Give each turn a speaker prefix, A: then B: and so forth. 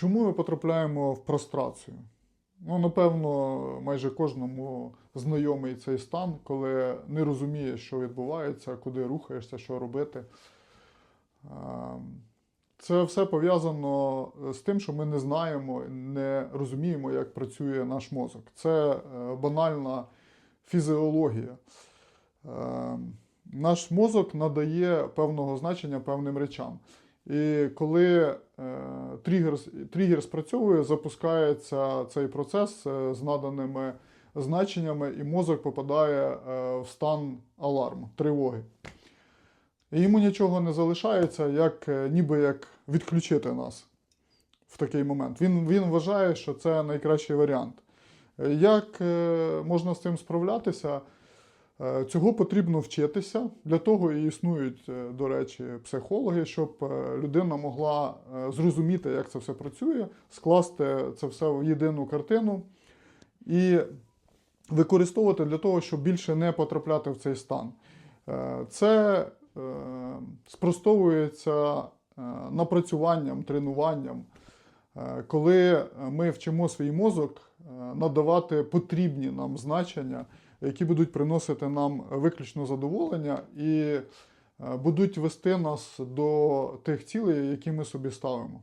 A: Чому ми потрапляємо в прострацію? Ну, напевно, майже кожному знайомий цей стан, коли не розумієш, що відбувається, куди рухаєшся, що робити. Ем, Це все пов'язано з тим, що ми не знаємо, не розуміємо, як працює наш мозок. Це е, банальна фізіологія. Ем, Наш мозок надає певного значення певним речам. І коли е, тригер, тригер спрацьовує, запускається цей процес е, з наданими значеннями, і мозок попадає е, в стан аларму, тривоги. І йому нічого не залишається, як, е, ніби як відключити нас в такий момент. Він, він вважає, що це найкращий варіант. Як можна з цим справлятися? Е, Цього потрібно вчитися. Для того і існують, е, до речі, психологи, щоб е, людина могла зрозуміти, як це все працює, скласти це все в єдину картину і використовувати для того, щоб більше не потрапляти в цей стан. Це спростовується напрацюванням, тренуванням, коли ми вчимо свій мозок надавати потрібні нам значення, які будуть приносити нам виключно задоволення і е, будуть вести нас до тих цілей, які ми собі ставимо.